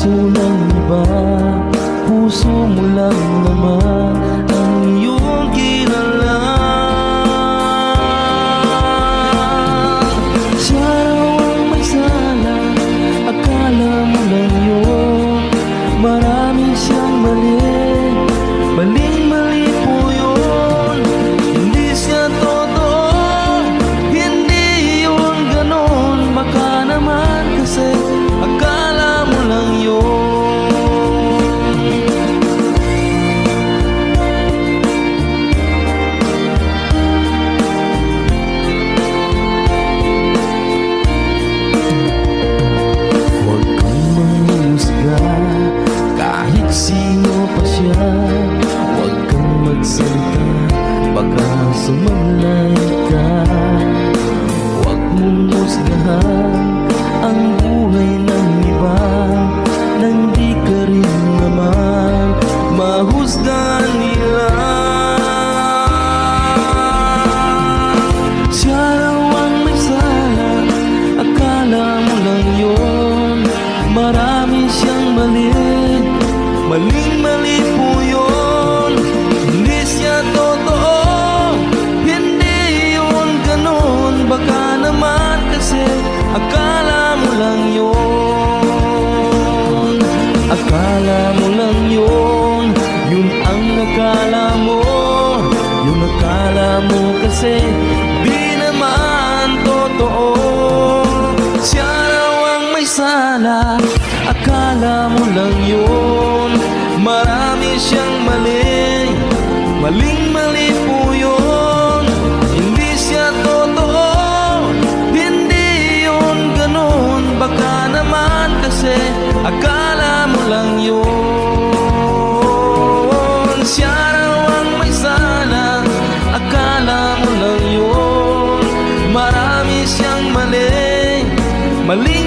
puso ng Puso mo lang naman. Maling mali po yun. Hindi siya totoo, hindi yun ganun. Baka naman kasi akala mo lang yun. Akala mo lang yun, yun ang akala mo. Yung akala mo kasi di naman totoo. Siya raw ang may sala, akala mo lang yun siyang mali, maling mali po yun. Hindi siya totoo, hindi yun ganun. Baka naman kasi akala mo lang yun. Siya raw ang may sala, akala mo lang yun. Marami siyang mali, mali